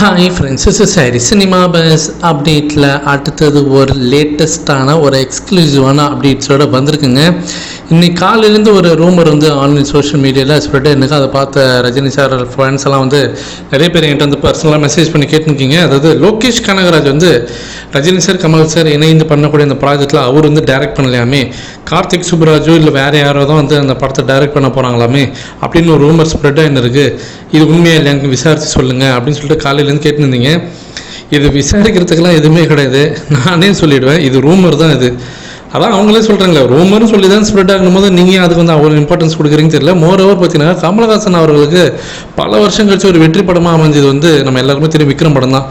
Hi friends is sorry cinema buzz அப்டேட்டில் அடுத்தது ஒரு லேட்டஸ்ட்டான ஒரு எக்ஸ்க்ளூசிவான அப்டேட்ஸோட வந்திருக்குங்க. இன்னைக்கு காலையிலேருந்து ஒரு ரூமர் வந்து ஆன்லைன் சோஷியல் மீடியாவில் ஸ்ப்ரெட் எனக்கு அதை பார்த்த ரஜினி சார் ஃப்ரெண்ட்ஸ் எல்லாம் வந்து நிறைய பேர் என்கிட்ட வந்து பர்சனலாக மெசேஜ் பண்ணி கேட்டுருக்கீங்க. அதாவது லோகேஷ் கனகராஜ் வந்து ரஜினி சார் கமல் சார் இணைந்து பண்ணக்கூடிய அந்த ப்ராஜெக்ட்டில் அவர் வந்து டைரக்ட் பண்ணலையாமே? கார்த்திக் சுப்ராஜோ இல்லை வேறு யாரோ தான் வந்து அந்த படத்தை டைரக்ட் பண்ண போகிறாங்களாமே அப்படின்னு ஒரு ரூமர் ஸ்ப்ரெட் ஆகின்னு இருக்குது இது இல்லை எனக்கு விசாரித்து சொல்லுங்கள் அப்படின்னு சொல்லிட்டு காலையில் இல்லைன்னு கேட்டுருந்தீங்க. இது விசாரிக்கிறதுக்கெல்லாம் எதுவுமே கிடையாது. நானே சொல்லிடுவேன். இது ரூமர் தான் இது. அதான் அவங்களே சொல்கிறாங்களே ரூமர்னு சொல்லி தான் ஸ்ப்ரெட் ஆகும் போது நீங்கள் அதுக்கு வந்து அவ்வளோ இம்பார்ட்டன்ஸ் கொடுக்குறீங்கன்னு தெரியல. மோர் ஓவர் பார்த்தீங்கன்னா கமலஹாசன் அவர்களுக்கு பல வருஷம் கழிச்சு ஒரு வெற்றி படமாக அமைஞ்சது வந்து நம்ம எல்லாருமே தெரியும் விக்ரம் படம் தான்.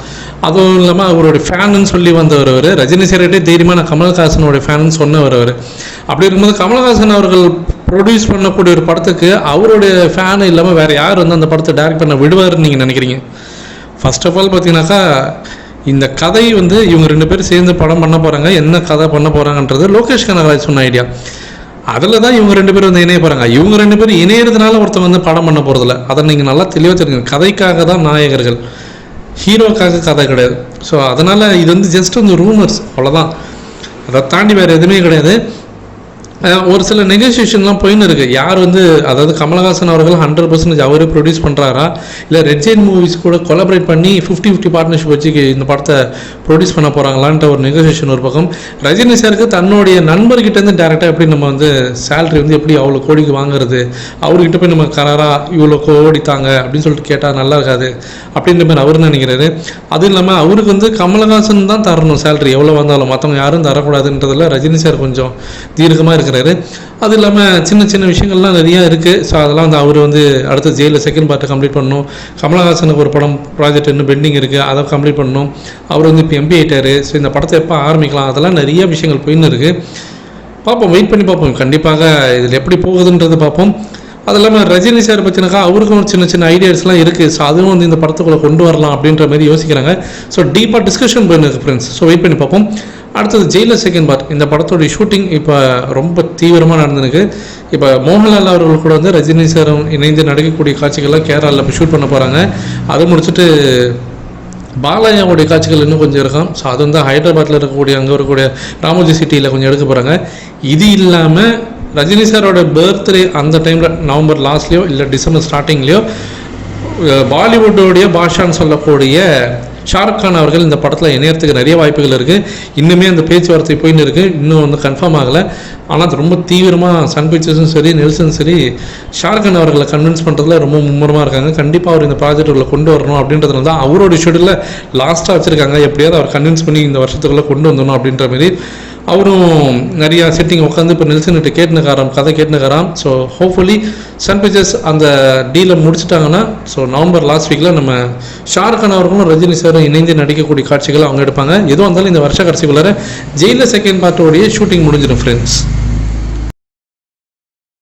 அதுவும் இல்லாமல் அவருடைய ஃபேனுன்னு சொல்லி வந்தவர் அவர். ரஜினி சேரட்டே தைரியமாக நான் கமல்ஹாசனோட ஃபேனுன்னு சொன்னவர் அவர். அப்படி இருக்கும்போது கமலஹாசன் அவர்கள் ப்ரொடியூஸ் பண்ணக்கூடிய ஒரு படத்துக்கு அவருடைய ஃபேன் இல்லாமல் வேறு யார் வந்து அந்த படத்தை டேரக்ட் பண்ண விடுவார்னு நீங்கள் நினைக்கிறீங்க? ஃபர்ஸ்ட் ஆஃப் ஆல் பார்த்தீங்கன்னாக்கா இந்த கதை வந்து இவங்க ரெண்டு பேரும் சேர்ந்து படம் பண்ண போகிறாங்க என்ன கதை பண்ண போகிறாங்கன்றது லோகேஷ் கனகராஜ் சொன்ன ஐடியா அதில் தான் இவங்க ரெண்டு பேரும் வந்து இணைய போகிறாங்க இவங்க ரெண்டு பேரும் இணையறதுனால ஒருத்தர் வந்து படம் பண்ண போகிறதில்ல அதை நீங்கள் நல்லா தெளிவாக தெரிஞ்சுங்க கதைக்காக தான் நாயகர்கள். ஹீரோக்காக கதை கிடையாது. ஸோ அதனால் இது வந்து ஜஸ்ட் வந்து ரூமர்ஸ் அவ்வளோதான் அதை தாண்டி வேறு எதுவுமே கிடையாது. ஒரு சில நெகோசியேஷன்லாம் போயின்னு இருக்கு யார் வந்து அதாவது கமலஹாசன் அவர்கள் ஹண்ட்ரட் பர்சன்டேஜ் அவரே ப்ரொடியூஸ் பண்ணுறாரா இல்லை ரெட் ஜெயின் மூவிஸ் கூட கொலபரேட் பண்ணி ஃபிஃப்டி ஃபிஃப்டி பார்ட்னர்ஷிப் வச்சு இந்த படத்தை ப்ரொடியூஸ் பண்ண போகிறாங்களான்ற ஒரு நெகோசியேஷன் ஒரு பக்கம். ரஜினி சாருக்கு தன்னுடைய நண்பர்கிட்டேருந்து டேரெக்டாக எப்படி நம்ம வந்து சேலரி வந்து எப்படி அவ்வளோ கோடிக்கு வாங்குறது? அவர்கிட்ட போய் நம்ம கராராக இவ்வளோ கோடி தாங்க அப்படின்னு சொல்லிட்டு கேட்டால் நல்லா இருக்காது அப்படின்ற மாதிரி அவர் நினைக்கிறாரு. அதுவும் இல்லாமல் அவருக்கு வந்து கமலஹாசன் தான் தரணும் சேலரி எவ்வளோ வந்தாலும். மற்றவங்க யாரும் தரக்கூடாதுன்றதில் ரஜினி சார் கொஞ்சம் தீர்க்கமாக இருக்குது இருக்கிறாரு அது இல்லாமல் சின்ன சின்ன விஷயங்கள்லாம் நிறையா இருக்குது ஸோ அதெல்லாம் வந்து அவர் வந்து அடுத்த ஜெயிலில் செகண்ட் பார்ட்டை கம்ப்ளீட் பண்ணணும். கமலஹாசனுக்கு ஒரு படம் ப்ராஜெக்ட் இன்னும் பெண்டிங் இருக்குது அதை கம்ப்ளீட் பண்ணணும். அவர் வந்து இப்போ எம்பி ஆயிட்டாரு. ஸோ இந்த படத்தை எப்போ ஆரம்பிக்கலாம்? அதெல்லாம் நிறைய விஷயங்கள் போயின்னு இருக்குது பார்ப்போம். வெயிட் பண்ணி பார்ப்போம். கண்டிப்பாக இதில் எப்படி போகுதுன்றது பார்ப்போம். அது இல்லாமல் ரஜினி சார் பற்றினாக்கா அவருக்கும் சின்ன சின்ன ஐடியாஸ்லாம் இருக்குது ஸோ அதுவும் வந்து இந்த படத்துக்குள்ளே கொண்டு வரலாம் அப்படின்ற மாதிரி யோசிக்கிறாங்க. ஸோ டீப்பாக டிஸ்கஷன் பண்ணிருக்கு ஃப்ரெண்ட்ஸ் ஸோ வெயிட் பண்ணி பார்ப்போம். அடுத்தது ஜெயிலர் செகண்ட் பார்ட் இந்த படத்தோடைய ஷூட்டிங் இப்போ ரொம்ப தீவிரமாக நடந்துருக்கு. இப்போ மோகன்லால் அவர்கள் கூட வந்து ரஜினி சாரும் இணைந்து நடிக்கக்கூடிய காட்சிகள்லாம் கேரளாவில் இப்போ ஷூட் பண்ண போகிறாங்க அதை முடிச்சுட்டு பாலாயாவுடைய காட்சிகள் இன்னும் கொஞ்சம் இருக்கும். ஸோ அது வந்து ஹைதராபாத்தில் இருக்கக்கூடிய அங்கே இருக்கக்கூடிய ராமோஜி சிட்டியில் கொஞ்சம் எடுக்க போகிறாங்க இது இல்லாமல் ரஜினி சாரோட பர்த்டே அந்த டைமில் நவம்பர் லாஸ்ட்லேயோ இல்லை டிசம்பர் ஸ்டார்டிங்லேயோ பாலிவுட்டோடைய பாஷான்னு சொல்லக்கூடிய ஷாருக் கான் அவர்கள் இந்த படத்தில் இணையத்துக்கு நிறைய வாய்ப்புகள் இருக்குது இன்னுமே அந்த பேச்சுவார்த்தை போயின்னு இருக்குது இன்னும் வந்து கன்ஃபார்ம் ஆகலை. ஆனால் அது ரொம்ப தீவிரமாக சன் பிக்சர்ஸும் சரி நெல்சனும் சரி ஷாருக் கான் அவர்களை கன்வின்ஸ் பண்ணுறதுல ரொம்ப மும்முரமாக இருக்காங்க. கண்டிப்பாக அவர் இந்த ப்ராஜெக்ட் உள்ள கொண்டு வரணும் அப்படின்றதுனால தான் அவரோட ஷெடியூலில் லாஸ்ட்டாக வச்சுருக்காங்க. எப்படியாவது அவர் கன்வின்ஸ் பண்ணி இந்த வருஷத்துக்குள்ளே கொண்டு வந்துடணும் அப்படின்ற மாதிரி அவரும் நிறையா செட்டிங் உட்காந்து இப்போ நெல்சன்கிட்ட கேட்டுனுக்காராம் கதை கேட்டுனுக்காராம். ஸோ ஹோப்ஃபுல்லி சன் பிக்சர்ஸ் அந்த டீலை முடிச்சிட்டாங்கன்னா ஸோ நவம்பர் லாஸ்ட் வீக்கில் நம்ம ஷாருக்கான் அவர்களும் ரஜினி சாரும் இணைந்து நடிக்கக்கூடிய காட்சிகளை அவங்க எடுப்பாங்க. எதுவும் இருந்தாலும் இந்த வருஷ கடைசிக்குள்ளார ஜெயிலில் செகண்ட் பார்ட்டோடைய ஷூட்டிங் முடிஞ்சிடும் ஃப்ரெண்ட்ஸ்